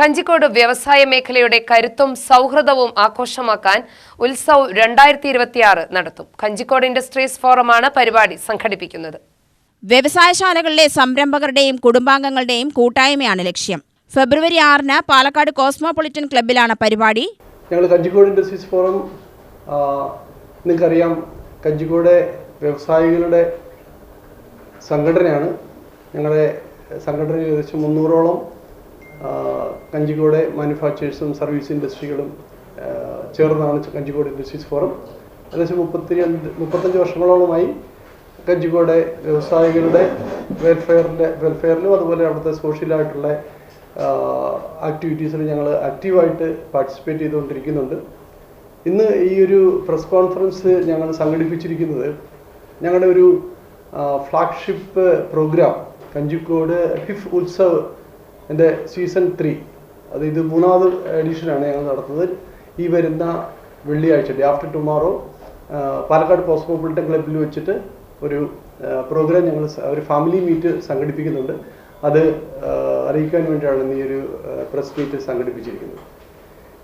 കഞ്ചിക്കോട് വ്യവസായ മേഖലയുടെ കരുത്തും സൗഹൃദവും ആഘോഷമാക്കാൻ ഉത്സവ് രണ്ടായിരത്തി ഇരുപത്തിയാറ് നടത്തും. കഞ്ചിക്കോട് ഇൻഡസ്ട്രീസ് ഫോറമാണ് പരിപാടി സംഘടിപ്പിക്കുന്നത്. വ്യവസായശാലകളിലെ സംരംഭകരുടെയും കുടുംബാംഗങ്ങളുടെയും കൂട്ടായ്മയാണ് ലക്ഷ്യം. ഫെബ്രുവരി ആറിന് പാലക്കാട് കോസ്മോപൊളിറ്റൻ ക്ലബിലാണ് പരിപാടി. ഞങ്ങൾ കഞ്ചിക്കോട് ഇൻഡസ്ട്രീസ് ഫോറം നിങ്ങൾക്കറിയാം കഞ്ചിക്കോട് വ്യവസായികളുടെ സംഘടനയാണ്. ഞങ്ങളുടെ സംഘടന ഏകദേശം മുന്നൂറോളം കഞ്ചിക്കോട് മാനുഫാക്ചേഴ്സും സർവീസ് ഇൻഡസ്ട്രികളും ചേർന്നാണ് കഞ്ചിക്കോട് ഇൻഡസ്ട്രീസ് ഫോറം. ഏകദേശം മുപ്പത്തി രണ്ട് മുപ്പത്തഞ്ച് വർഷങ്ങളോളമായി കഞ്ചിക്കോട് വ്യവസായികളുടെ വെൽഫെയറിന്റെ വെൽഫെയറിലും അതുപോലെ അവിടുത്തെ സോഷ്യലായിട്ടുള്ള ആക്ടിവിറ്റീസിൽ ഞങ്ങൾ ആക്റ്റീവായിട്ട് പാർട്ടിസിപ്പേറ്റ് ചെയ്തുകൊണ്ടിരിക്കുന്നുണ്ട്. ഇന്ന് ഈ ഒരു പ്രസ് കോൺഫറൻസ് ഞങ്ങൾ സംഘടിപ്പിച്ചിരിക്കുന്നത് ഞങ്ങളുടെ ഒരു ഫ്ലാഗ്ഷിപ്പ് പ്രോഗ്രാം കഞ്ചിക്കോട് ഹിഫ് ഉത്സവ് എന്റെ സീസൺ ത്രീ അത് ഇത് മൂന്നാമത് എഡിഷനാണ് ഞങ്ങൾ നടത്തുന്നത്. ഈ വരുന്ന വെള്ളിയാഴ്ച day after tomorrow Palakkad cosmopolitan ക്ലബ്ബിൽ വെച്ചിട്ട് ഒരു പ്രോഗ്രാം ഞങ്ങൾ ഒരു ഫാമിലി മീറ്റ് സംഘടിപ്പിക്കുന്നുണ്ട്. അത് അറിയിക്കാൻ വേണ്ടിയാണ് ഈ ഒരു പ്രസ് മീറ്റ് സംഘടിപ്പിച്ചിരിക്കുന്നത്.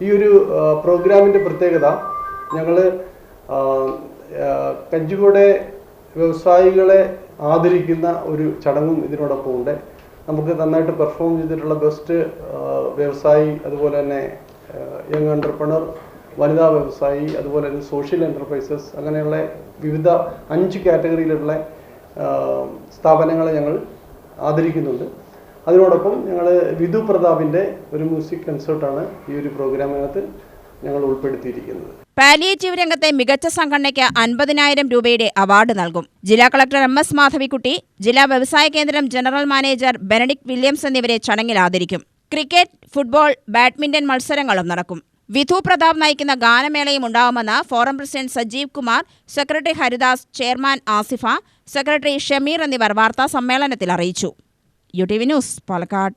ഈ ഒരു പ്രോഗ്രാമിന്റെ പ്രത്യേകത ഞങ്ങൾ കഞ്ചിക്കോടെ വ്യവസായികളെ ആദരിക്കുന്ന ഒരു ചടങ്ങും ഇതിനോടൊപ്പം ഉണ്ട് നമുക്ക് നന്നായിട്ട് പെർഫോം ചെയ്തിട്ടുള്ള ബെസ്റ്റ് വ്യവസായി അതുപോലെ തന്നെ യങ് എന്റർപ്രണർ വനിതാ വ്യവസായി അതുപോലെ തന്നെ സോഷ്യൽ എന്റർപ്രൈസസ് അങ്ങനെയുള്ള വിവിധ അഞ്ച് കാറ്റഗറിയിലുള്ള സ്ഥാപനങ്ങളെ ഞങ്ങൾ ആദരിക്കുന്നുണ്ട്. അതിനോടൊപ്പം ഞങ്ങൾ വിധു പ്രതാപിന്റെ ഒരു മ്യൂസിക് കൺസേർട്ടാണ് ഈ ഒരു പ്രോഗ്രാമിനകത്ത് ഞങ്ങൾ ഉൾപ്പെടുത്തിയിരിക്കുന്നത്. പാലിയേറ്റീവ് രംഗത്തെ മികച്ച സംഘടനയ്ക്ക് അൻപതിനായിരം രൂപയുടെ അവാർഡ് നൽകും. ജില്ലാ കളക്ടർ എം എസ് മാധവിക്കുട്ടി ജില്ലാ വ്യവസായ കേന്ദ്രം ജനറൽ മാനേജർ ബെനഡിക് വില്യംസ് എന്നിവരെ ചടങ്ങിൽ ആദരിക്കും. ക്രിക്കറ്റ് ഫുട്ബോൾ ബാഡ്മിന്റൺ മത്സരങ്ങളും നടക്കും. വിധു പ്രതാപ് നയിക്കുന്ന ഗാനമേളയും ഉണ്ടാവുമെന്ന് forum president Sajeev Kumar secretary Haridas chairman Asifa secretary Shameer എന്നിവർ വാർത്താ സമ്മേളനത്തിൽ അറിയിച്ചു. U T V news Palakkad.